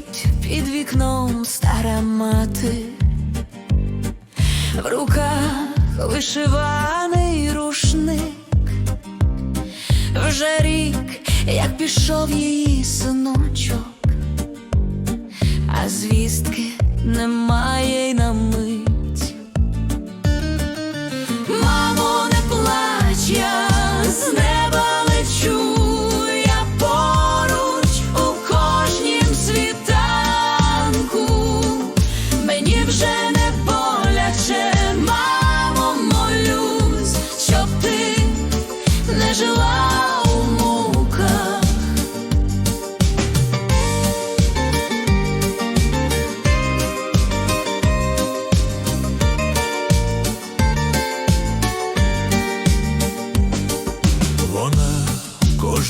Стоїть під вікном стара мати, в руках вишиваний рушник, вже рік, як пішов її синочок, а звістки нема.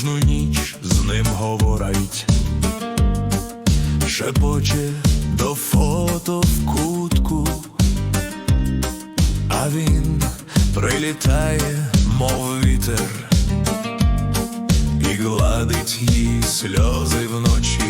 Кожну ніч з ним говорить, шепоче до фото в кутку, а він прилітає, мов вітер, і гладить їй сльози вночі.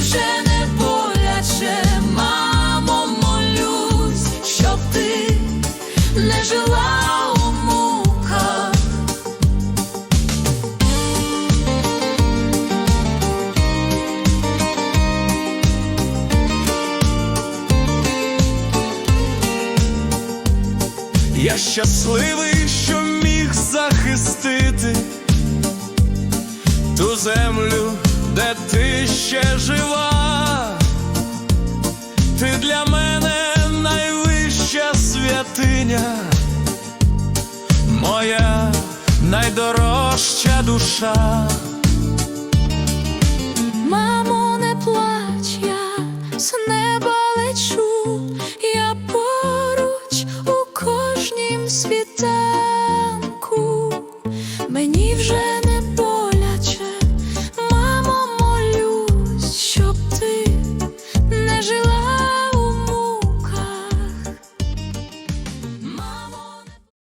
Вже не боляче, мамо, молюсь, щоб ти не жила. Я щасливий, що міг захистити ту землю, де ти ще жива. Ти для мене найвища святиня, моя найдорожча душа. Мамо, жила.